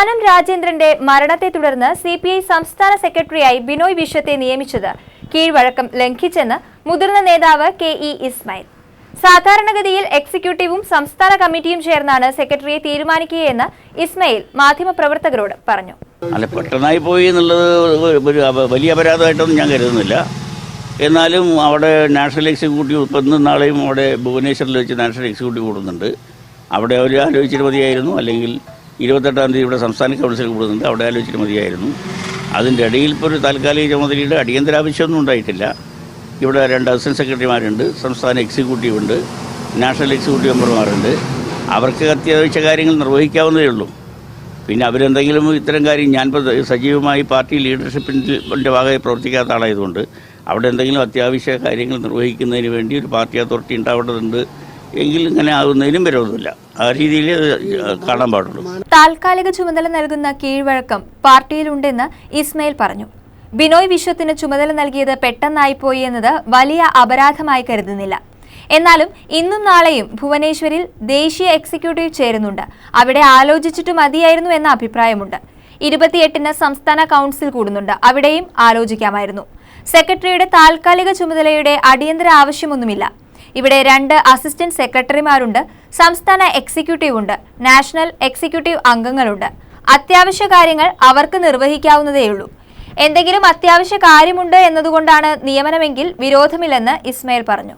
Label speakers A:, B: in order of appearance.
A: കാനം രാജേന്ദ്രന്റെ മരണത്തെ തുടർന്ന് C P I സംസ്ഥാന സെക്രട്ടറിയായി ബിനോയ് വിശ്വത്തെ നിയമിച്ചത് കീഴ്വഴക്കം ലംഘിച്ചെന്ന് മുതിർന്ന നേതാവ് കെ ഇ ഇസ്മായിൽ. സാധാരണഗതിയിൽ എക്സിക്യൂട്ടീവും സംസ്ഥാന കമ്മിറ്റിയും ചേർന്നാണ് സെക്രട്ടറിയെ തീരുമാനിക്കുകയെന്ന് ഇസ്മയിൽ മാധ്യമപ്രവർത്തകരോട് പറഞ്ഞു.
B: അല്ല പെട്ടെന്നായി പോയി എന്നുള്ളത് ഒരു വലിയ അപരാധമായിട്ടൊന്നും ഞാൻ കരുതുന്നില്ല. എന്നാലും അവിടെ നാഷണൽ എക്സിക്യൂട്ടീവ് ഇപ്പം നാളെയും അവിടെ ഭുവനേശ്വറിൽ വെച്ച് നാഷണൽ എക്സിക്യൂട്ടീവ് കൂടുന്നുണ്ട്. അവിടെ അവർ ആലോചിച്ചിട്ട് മതിയായിരുന്നു. അല്ലെങ്കിൽ ഇരുപത്തെട്ടാം തീയതി ഇവിടെ സംസ്ഥാന കൗൺസിൽ കൂടുന്നുണ്ട് അവിടെ ആലോചിച്ചിട്ട് മതിയായിരുന്നു. അതിന്റെ ഇടയിൽ ഇപ്പോൾ ഒരു താൽക്കാലിക ചുമതലയുടെ അടിയന്തര ആവശ്യമൊന്നും ഉണ്ടായിട്ടില്ല. ഇവിടെ രണ്ട് അസിസ്റ്റന്റ് സെക്രട്ടറിമാരുണ്ട് സംസ്ഥാന എക്സിക്യൂട്ടീവ് ഉണ്ട് നാഷണൽ എക്സിക്യൂട്ടീവ് മെമ്പർമാരുണ്ട്. അവർക്ക് അത്യാവശ്യ കാര്യങ്ങൾ നിർവഹിക്കാവുന്നതേ ഉള്ളൂ. പിന്നെ അവരെന്തെങ്കിലും ഇത്തരം കാര്യം ഞാനിപ്പോൾ സജീവമായി പാർട്ടി ലീഡർഷിപ്പിന്റെ ഭാഗമായി പ്രവർത്തിക്കാത്ത ആളായതുകൊണ്ട് അവിടെ എന്തെങ്കിലും അത്യാവശ്യ കാര്യങ്ങൾ നിർവഹിക്കുന്നതിന് വേണ്ടി ഒരു പാർട്ടി അതോറിറ്റി ഉണ്ടാവേണ്ടതുണ്ട്. എങ്കിൽ ഇങ്ങനെ ആകുന്നതിനും വിരോധമില്ല. ആ രീതിയിൽ കാണാൻ പാടുള്ളൂ.
A: താൽക്കാലിക ചുമതല നൽകുന്ന കീഴ്വഴക്കം പാർട്ടിയിലുണ്ടെന്ന് ഇസ്മയിൽ പറഞ്ഞു. ബിനോയ് വിശ്വത്തിന് ചുമതല നൽകിയത് പെട്ടെന്നായിപ്പോയി എന്നത് വലിയ അപരാധമായി കരുതുന്നില്ല. എന്നാലും ഇന്നും നാളെയും ഭുവനേശ്വരിൽ ദേശീയ എക്സിക്യൂട്ടീവ് ചേരുന്നുണ്ട്. അവിടെ ആലോചിച്ചിട്ട് മതിയായിരുന്നു എന്ന അഭിപ്രായമുണ്ട്. ഇരുപത്തിയെട്ടിന് സംസ്ഥാന കൗൺസിൽ കൂടുന്നുണ്ട്. അവിടെയും ആലോചിക്കാമായിരുന്നു. സെക്രട്ടറിയുടെ താൽക്കാലിക ചുമതലയുടെ അടിയന്തര ആവശ്യമൊന്നുമില്ല. ഇവിടെ രണ്ട് അസിസ്റ്റന്റ് സെക്രട്ടറിമാരുണ്ട് സംസ്ഥാന എക്സിക്യൂട്ടീവ് ഉണ്ട് നാഷണൽ എക്സിക്യൂട്ടീവ് അംഗങ്ങളുണ്ട്. അത്യാവശ്യ കാര്യങ്ങൾ അവർക്ക് നിർവഹിക്കാവുന്നതേയുള്ളൂ എന്തെങ്കിലും അത്യാവശ്യ കാര്യമുണ്ട് എന്നതുകൊണ്ടാണ് നിയമനമെങ്കിൽ വിരോധമില്ലെന്ന് ഇസ്മയിൽ പറഞ്ഞു.